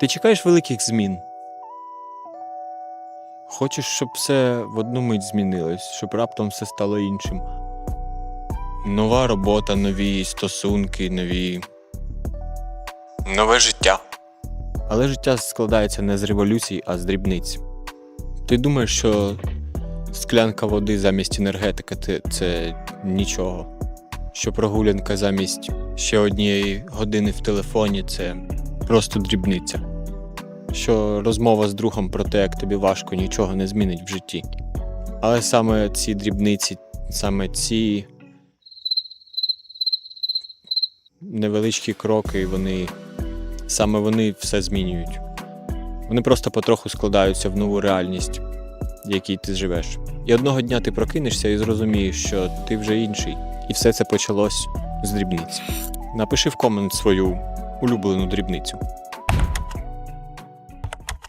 Ти чекаєш великих змін. Хочеш, щоб все в одну мить змінилось, щоб раптом все стало іншим. Нова робота, нові стосунки, нові. Нове життя. Але життя складається не з революцій, а з дрібниць. Ти думаєш, що склянка води замість енергетики це, нічого. Що прогулянка замість ще однієї години в телефоні це просто дрібниця. Що розмова з другом про те, як тобі важко, нічого не змінить в житті. Але саме ці дрібниці, саме ці невеличкі кроки, вони саме вони все змінюють. Вони просто потроху складаються в нову реальність, в якій ти живеш. І одного дня ти прокинешся і зрозумієш, що ти вже інший, і все це почалось з дрібниць. Напиши в комент свою улюблену дрібницю.